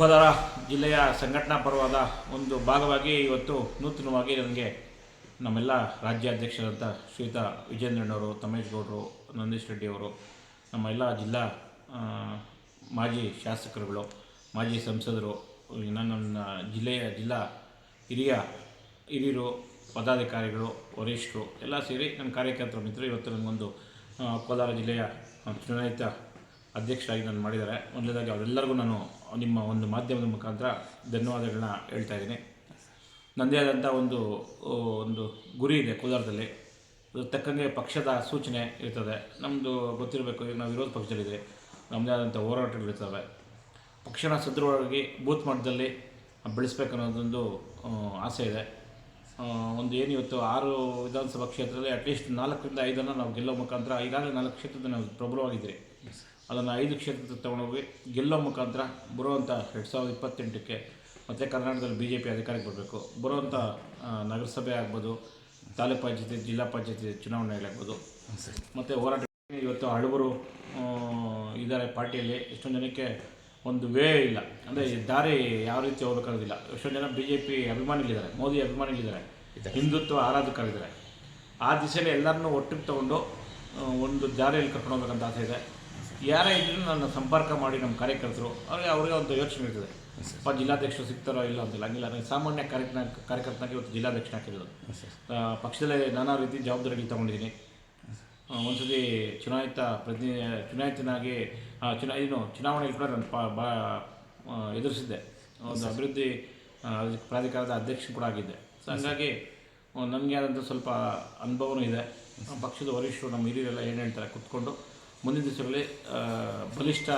ಕೋಲಾರ ಜಿಲ್ಲೆಯ ಸಂಘಟನಾ ಪರ್ವದ ಒಂದು ಭಾಗವಾಗಿ ಇವತ್ತು ನೂತನವಾಗಿ ನನಗೆ ನಮ್ಮೆಲ್ಲ ರಾಜ್ಯಾಧ್ಯಕ್ಷರಂಥ ಶ್ರೀತಾ ವಿಜೇಂದ್ರಣ್ಣವರು ತಮೇಶ್ ಗೌಡರು ನಂದೀಶ್ ರೆಡ್ಡಿಯವರು ನಮ್ಮ ಎಲ್ಲ ಜಿಲ್ಲಾ ಮಾಜಿ ಶಾಸಕರುಗಳು, ಮಾಜಿ ಸಂಸದರು ನನ್ನ ಜಿಲ್ಲೆಯ ಜಿಲ್ಲಾ ಹಿರಿಯ ಹಿರಿಯರು, ಪದಾಧಿಕಾರಿಗಳು, ವರಿಷ್ಠರು ಎಲ್ಲ ಸೇರಿ ನನ್ನ ಕಾರ್ಯಕರ್ತರ ಮಿತ್ರರು ಇವತ್ತು ನನಗೊಂದು ಕೋಲಾರ ಜಿಲ್ಲೆಯ ಚುನಾಯಿತ ಅಧ್ಯಕ್ಷರಾಗಿ ನಾನು ಮಾಡಿದ್ದಾರೆ. ಮೊದಲನೇದಾಗಿ ಅವರೆಲ್ಲರಿಗೂ ನಾನು ನಿಮ್ಮ ಒಂದು ಮಾಧ್ಯಮದ ಮುಖಾಂತರ ಧನ್ಯವಾದಗಳನ್ನ ಹೇಳ್ತಾ ಇದ್ದೀನಿ. ನನ್ನದೇ ಆದಂಥ ಒಂದು ಒಂದು ಗುರಿ ಇದೆ ಕೋಲಾರದಲ್ಲಿ. ತಕ್ಕಂಗೆ ಪಕ್ಷದ ಸೂಚನೆ ಇರ್ತದೆ. ನಮ್ಮದು ಗೊತ್ತಿರಬೇಕು, ಈಗ ನಾವು ವಿರೋಧ ಪಕ್ಷದಲ್ಲಿದೆ ನಮ್ಮದೇ ಆದಂಥ ಹೋರಾಟಗಳಿರ್ತವೆ ಪಕ್ಷನ ಸದೃಢವಾಗಿ ಬೂತ್ ಮಟ್ಟದಲ್ಲಿ ಬೆಳೆಸ್ಬೇಕು ಅನ್ನೋದೊಂದು ಆಸೆ ಇದೆ. ಒಂದು ಏನು ಇವತ್ತು ಆರು ವಿಧಾನಸಭಾ ಕ್ಷೇತ್ರದಲ್ಲಿ ಅಟ್ಲೀಸ್ಟ್ ನಾಲ್ಕರಿಂದ ಐದನ್ನು ನಾವು ಗೆಲ್ಲೋ ಮುಖಾಂತರ ಈಗಾಗಲೇ ನಾಲ್ಕು ಕ್ಷೇತ್ರದ ನಾವು ಪ್ರಬಲವಾಗಿದ್ದೀರಿ. ಅದನ್ನು ಐದು ಕ್ಷೇತ್ರ ತಗೊಂಡೋಗಿ ಗೆಲ್ಲೋ ಮುಖಾಂತರ ಬರುವಂಥ ಎರಡು ಸಾವಿರದ ಇಪ್ಪತ್ತೆಂಟಕ್ಕೆ ಮತ್ತು ಕರ್ನಾಟಕದಲ್ಲಿ ಬಿ ಜೆ ಪಿ ಅಧಿಕಾರಕ್ಕೆ ಬರಬೇಕು. ಬರುವಂಥ ನಗರಸಭೆ ಆಗ್ಬೋದು ತಾಲೂಕು ಪಂಚಾಯತಿ ಜಿಲ್ಲಾ ಪಂಚಾಯತಿ ಚುನಾವಣೆಗಳಾಗ್ಬೋದು ಮತ್ತು ಹೋರಾಟ ಇವತ್ತು ಹಳಬರು ಆ, ಇದ್ದಾರೆ ಪಾರ್ಟಿಯಲ್ಲಿ. ಎಷ್ಟೊಂದು ಜನಕ್ಕೆ ಒಂದು ವೇ ಇಲ್ಲ. ಅಂದರೆ ದಾರಿ ಯಾವ ರೀತಿ ಹೋಗ್ಬೇಕಾಗೋದಿಲ್ಲ. ಎಷ್ಟೊಂದು ಜನ ಬಿ ಜೆ ಪಿ ಅಭಿಮಾನಿಗಳಿದ್ದಾರೆ ಮೋದಿ ಅಭಿಮಾನಿಗಳಿದ್ದಾರೆ ಹಿಂದುತ್ವ ಆರಾಧಕರಿದ್ದಾರೆ. ಆ ದಿಸೆಯಲ್ಲಿ ಎಲ್ಲರನ್ನೂ ಒಟ್ಟಿಗೆ ತಗೊಂಡು ಒಂದು ದಾರಿಯಲ್ಲಿ ಕರ್ಕೊಂಡು ಹೋಗ್ಬೇಕಂತ ಆಸೆ ಇದೆ. ಯಾರೇ ಇದ್ರೂ ನನ್ನ ಸಂಪರ್ಕ ಮಾಡಿ ನಮ್ಮ ಕಾರ್ಯಕರ್ತರು ಅವ್ರಿಗೆ ಅವ್ರಿಗೆ ಒಂದು ಯೋಚನೆ ಇರ್ತದೆ. ಅಪ್ಪ ಜಿಲ್ಲಾಧ್ಯಕ್ಷರು ಸಿಗ್ತಾರೋ ಇಲ್ಲ ಅಂತಿಲ್ಲ ಹಂಗಿಲ್ಲ. ನನಗೆ ಸಾಮಾನ್ಯ ಕಾರ್ಯಕ್ರಮ ಕಾರ್ಯಕರ್ತನಾಗಿ ಇವತ್ತು ಜಿಲ್ಲಾಧ್ಯಕ್ಷ ಹಾಕಿರೋದು. ಪಕ್ಷದಲ್ಲಿ ನಾನಾ ರೀತಿ ಜವಾಬ್ದಾರಿಗಳು ತಗೊಂಡಿದ್ದೀನಿ. ಒಂದ್ಸತಿ ಚುನಾಯಿತ ಪ್ರತಿ ಚುನಾಯಿತನಾಗಿ ಚುನಾ ಏನು ಚುನಾವಣೆಯಲ್ಲಿ ಕೂಡ ನಾನು ಪಾ ಬಾ ಎದುರಿಸಿದ್ದೆ. ಒಂದು ಅಭಿವೃದ್ಧಿ ಪ್ರಾಧಿಕಾರದ ಅಧ್ಯಕ್ಷ ಕೂಡ ಆಗಿದ್ದೆ. ಸೊ ಹಂಗಾಗಿ ನನಗೆ ಆದಂಥ ಸ್ವಲ್ಪ ಅನುಭವನೂ ಇದೆ. ಪಕ್ಷದ ವರಿಷ್ಠರು ನಮ್ಮ ಹಿರಿಯರೆಲ್ಲ ಏನು ಹೇಳ್ತಾರೆ ಕುತ್ಕೊಂಡು ಮುಂದಿನ ದಿವಸಗಳಲ್ಲಿ ಬಲಿಷ್ಠ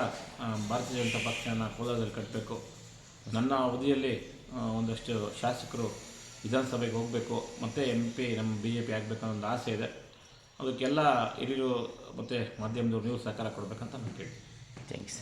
ಭಾರತೀಯ ಜನತಾ ಪಕ್ಷನ ಕೋಲಾರದಲ್ಲಿ ಕಟ್ಟಬೇಕು. ನನ್ನ ಅವಧಿಯಲ್ಲಿ ಒಂದಷ್ಟು ಶಾಸಕರು ವಿಧಾನಸಭೆಗೆ ಹೋಗಬೇಕು ಮತ್ತು ಎಂ ಪಿ ನಮ್ಮ ಬಿ ಜೆ ಪಿ ಆಗಬೇಕು ಅನ್ನೋ ಒಂದು ಆಸೆ ಇದೆ. ಅದಕ್ಕೆಲ್ಲ ಹಿರಿಯರು ಮತ್ತು ಮಾಧ್ಯಮದವ್ರು ನೀವು ಸಹಕಾರ ಕೊಡಬೇಕಂತ ನಾನು ಕೇಳ್ತೀನಿ. ಥ್ಯಾಂಕ್ಸ್